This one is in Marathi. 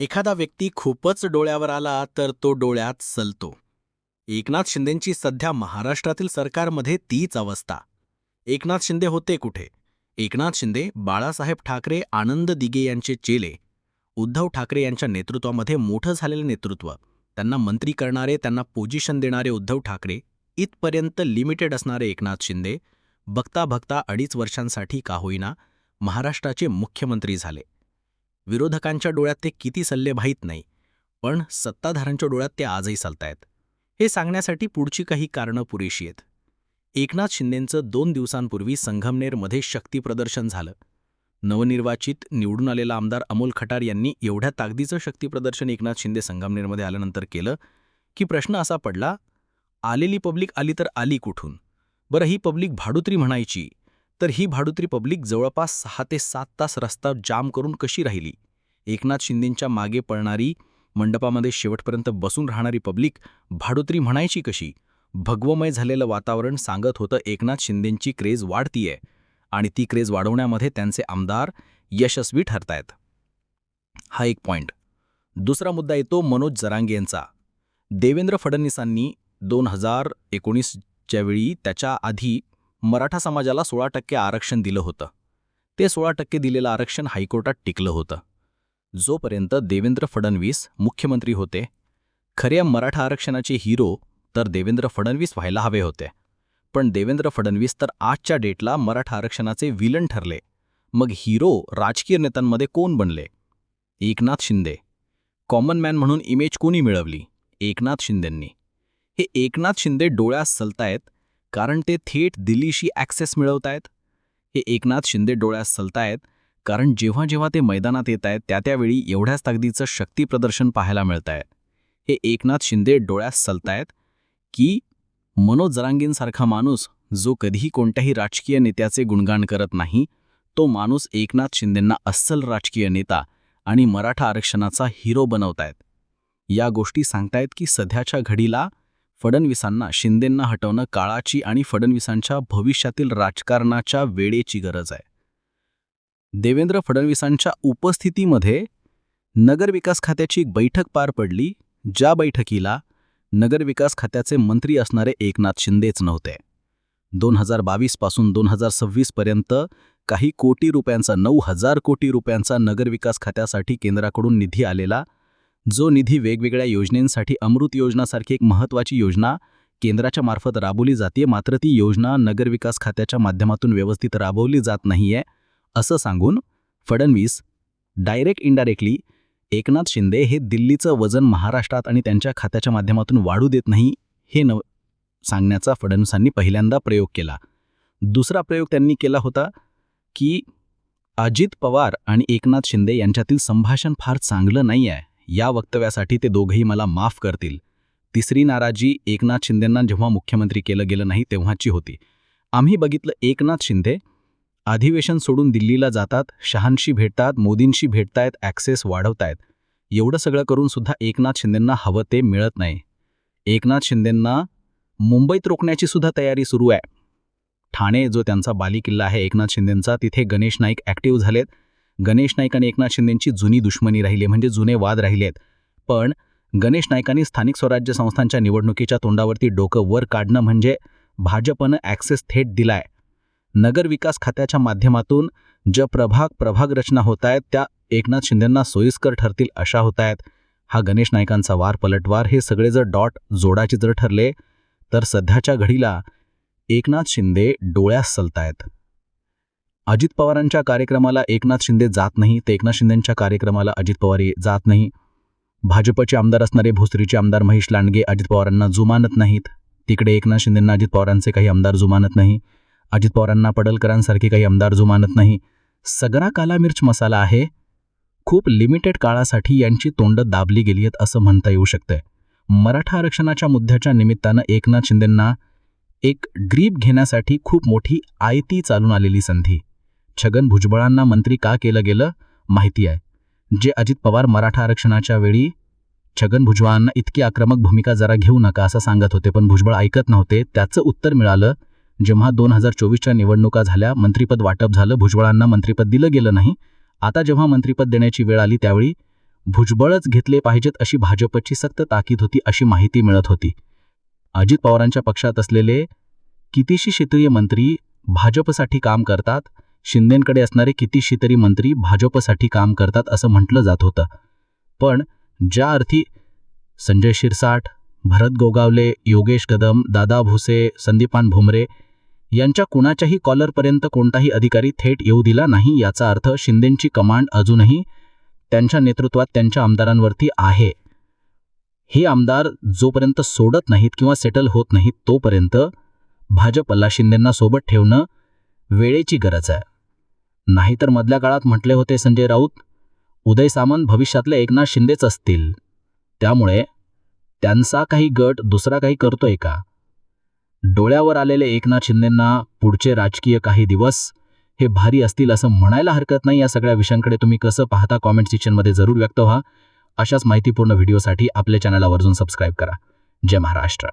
एखादा व्यक्ती खूपच डोळ्यावर आला तर तो डोळ्यात सलतो. एकनाथ शिंदेंची सध्या महाराष्ट्रातील सरकारमध्ये तीच अवस्था. एकनाथ शिंदे होते कुठे? एकनाथ शिंदे बाळासाहेब ठाकरे आनंद दिगे यांचे चेले. उद्धव ठाकरे यांच्या नेतृत्वामध्ये मोठं झालेलं नेतृत्व. त्यांना मंत्री करणारे त्यांना पोझिशन देणारे उद्धव ठाकरे इथपर्यंत लिमिटेड असणारे एकनाथ शिंदे बघता बघता अडीच वर्षांसाठी का होईना महाराष्ट्राचे मुख्यमंत्री झाले. विरोधकांच्या डोळ्यात ते किती सल्ले माहीत नाही पण सत्ताधाऱ्यांच्या डोळ्यात ते आजही चालतायत. हे सांगण्यासाठी पुढची काही कारणं पुरेशी आहेत. एकनाथ शिंदेंचं दोन दिवसांपूर्वी संगमनेरमध्ये शक्तीप्रदर्शन झालं. नवनिर्वाचित निवडून आलेला आमदार अमोल खटार यांनी एवढ्या ताकदीचं शक्तीप्रदर्शन एकनाथ शिंदे संगमनेरमध्ये आल्यानंतर केलं की प्रश्न असा पडला आलेली पब्लिक आली तर आली कुठून? बरं ही पब्लिक भाडुत्री म्हणायची तर ही भाडुत्री पब्लिक जवळपास सहा ते सात तास रस्ता जाम करून कशी राहिली? एकनाथ शिंदेंच्या मागे पळणारी मंडपामध्ये शेवटपर्यंत बसून राहणारी पब्लिक भाडुत्री म्हणायची कशी? भगवमय झालेलं वातावरण सांगत होतं एकनाथ शिंदेंची क्रेज वाढतीये आणि ती क्रेज वाढवण्यामध्ये त्यांचे आमदार यशस्वी ठरतायत. हा एक पॉइंट. दुसरा मुद्दा येतो मनोज जरांगे यांचा. देवेंद्र फडणवीसांनी दोन हजार एकोणीसच्या वेळी त्याच्या आधी मराठा समाजाला सोळा टक्के आरक्षण दिलं होतं. ते सोळा टक्के दिलेलं आरक्षण हायकोर्टात टिकलं होतं. जोपर्यंत देवेंद्र फडणवीस मुख्यमंत्री होते खऱ्या मराठा आरक्षणाचे हिरो तर देवेंद्र फडणवीस व्हायला हवे होते. पण देवेंद्र फडणवीस तर आजच्या डेटला मराठा आरक्षणाचे विलन ठरले. मग हिरो राजकीय नेत्यांमध्ये कोण बनले? एकनाथ शिंदे. कॉमन मॅन म्हणून इमेज कोणी मिळवली? एकनाथ शिंदेंनी. हे एकनाथ शिंदे डोळ्यास सलतायत कारण ते थेट दिल्लीशी ॲक्सेस मिळवतायत. हे एकनाथ शिंदे डोळ्यास सलतायत कारण जेव्हा जेव्हा ते मैदानात येत आहेत त्या त्यावेळी एवढ्याच ताकदीचं शक्तीप्रदर्शन पाहायला मिळत आहे हे एकनाथ शिंदे डोळ्यास सलतायत की मनोज जरांगींसारखा माणूस जो कधीही कोणत्याही राजकीय नेत्याचे गुणगान करत नाही तो माणूस एकनाथ शिंदेंना अस्सल राजकीय नेता आणि मराठा आरक्षणाचा हिरो बनवतायत. या गोष्टी सांगतायत की सध्याच्या घडीला फडणवीसांना शिंदेंना हटवणं काळाची आणि फडणवीसांच्या भविष्यातील राजकारणाच्या वेळेची गरज आहे. देवेंद्र फडणवीसांच्या उपस्थितीमध्ये नगरविकास खात्याची एक बैठक पार पडली ज्या बैठकीला नगरविकास खात्याचे मंत्री असणारे एकनाथ शिंदेच नव्हते. दोन हजार बावीसपासून दोन हजार सव्वीसपर्यंत काही कोटी रुपयांचा नऊ हजार कोटी रुपयांचा नगरविकास खात्यासाठी केंद्राकडून निधी आलेला जो निधी वेगवेगळ्या योजनेंसाठी अमृत योजनासारखी एक महत्त्वाची योजना केंद्राच्या मार्फत राबवली जाते मात्र ती योजना नगरविकास खात्याच्या माध्यमातून व्यवस्थित राबवली जात नाहीये असं सांगून फडणवीस डायरेक्ट इनडायरेक्टली एकनाथ शिंदे हे दिल्लीचं वजन महाराष्ट्रात आणि त्यांच्या खात्याच्या माध्यमातून वाढू देत नाही हे न सांगण्याचा फडणवीसांनी पहिल्यांदा प्रयोग केला. दुसरा प्रयोग त्यांनी केला होता की अजित पवार आणि एकनाथ शिंदे यांच्यातील संभाषण फार चांगलं नाही आहे या वक्तव्यासाठी ते दोघंही मला माफ करतील. तिसरी नाराजी एकनाथ शिंदेंना जेव्हा मुख्यमंत्री केलं गेलं नाही तेव्हाची होती. आम्ही बघितलं एकनाथ शिंदे अधिवेशन सोडून दिल्लीला जातात शहांशी भेटतात मोदींशी भेटतायत ॲक्सेस वाढवतायत. एवढं सगळं करून सुद्धा एकनाथ शिंदेंना हवं ते मिळत नाही. एकनाथ शिंदेंना मुंबईत रोखण्याची सुद्धा तयारी सुरू आहे. ठाणे जो त्यांचा बालिकिल्ला आहे एकनाथ शिंदेंचा तिथे गणेश नाईक ॲक्टिव्ह झालेत. गणेश नाईक आणि एकनाथ शिंदेंची जुनी दुश्मनी राहिली म्हणजे जुने वाद राहिलेत. पण गणेश नाईकांनी स्थानिक स्वराज्य संस्थांच्या निवडणुकीच्या तोंडावरती डोकं वर काढणं म्हणजे भाजपनं ॲक्सेस थेट दिलाय. नगर विकास खात्याच्या माध्यमातून ज्या प्रभाग प्रभाग रचना होत आहेत त्या एकनाथ शिंदेंना सोयीस्कर ठरतील अशा होत आहेत हा गणेश नाईकांचा वार पलटवार हे सगळे जर डॉट जोडाचे जर ठरले तर सध्याच्या घडीला एकनाथ शिंदे डोळ्यास सलतायत. अजित पवारांच्या कार्यक्रमाला एकनाथ शिंदे जात नाही ते एकनाथ शिंदेंच्या कार्यक्रमाला अजित पवार जात नाही. भाजपचे आमदार असणारे भोसरीचे आमदार महेश लांडगे अजित पवारांना जुमानत नाहीत. तिकडे एकनाथ शिंदेंना अजित पवारांचे काही आमदार जुमानत नाही. अजित पवारांना पडलकरांसारखे काही आमदार जुमानत नाही. सगळा काला मिर्च मसाला आहे. खूप लिमिटेड काळासाठी यांची तोंडं दाबली गेली आहेत असं म्हणता येऊ शकतंय. मराठा आरक्षणाच्या मुद्द्याच्या निमित्तानं एकनाथ शिंदेंना एक ग्रीप घेण्यासाठी खूप मोठी आयती चालून आलेली संधी. छगन भुजबळांना मंत्री का केलं गेलं माहिती आहे. जे अजित पवार मराठा आरक्षणाच्या वेळी छगन भुजबळांना इतकी आक्रमक भूमिका जरा घेऊ नका असं सांगत होते पण भुजबळ ऐकत नव्हते त्याचं उत्तर मिळालं जेव्हा दोन हजार चोवीसच्या निवडणुका झाल्या मंत्रिपद वाटप झालं भुजबळांना मंत्रिपद दिलं गेलं नाही. आता जेव्हा मंत्रिपद देण्याची वेळ आली त्यावेळी भुजबळच घेतले पाहिजेत अशी भाजपची सक्त ताकीद होती अशी माहिती मिळत होती. अजित पवारांच्या पक्षात असलेले कितीशी क्षेत्रीय मंत्री भाजपसाठी काम करतात शिंदेंकडे असणारे कितीशी तरी मंत्री भाजपसाठी काम करतात असं म्हटलं जात होतं. पण ज्या अर्थी संजय शिरसाट भरत गोगावले योगेश कदम दादा भुसे संदीपान भुमरे यांच्या कुणाच्याही कॉलरपर्यंत कोणताही अधिकारी थेट येऊ दिला नाही याचा अर्थ शिंदेंची कमांड अजूनही त्यांच्या नेतृत्वात त्यांच्या आमदारांवरती आहे. हे आमदार जोपर्यंत सोडत नाहीत किंवा सेटल होत नाहीत तोपर्यंत भाजपला शिंदेंना सोबत ठेवणं वेळेची गरज आहे. नाहीतर मधल्या काळात म्हटले होते संजय राऊत उदय सामंत भविष्यातले एकनाथ शिंदेच असतील. त्यामुळे त्यांचा काही गट दुसरा काही करतोय का? डोळ्यावर आलेले एकनाथ शिंदेंना पुढचे राजकीय काही दिवस हे भारी असतील असं म्हणायला हरकत नाही या सगळ्या विषयांकडे तुम्ही कसं पाहता कॉमेंट सेक्शनमध्ये जरूर व्यक्त व्हा. अशाच माहितीपूर्ण व्हिडिओसाठी आपल्या चॅनल आवर्जून सबस्क्राईब करा. जय महाराष्ट्र.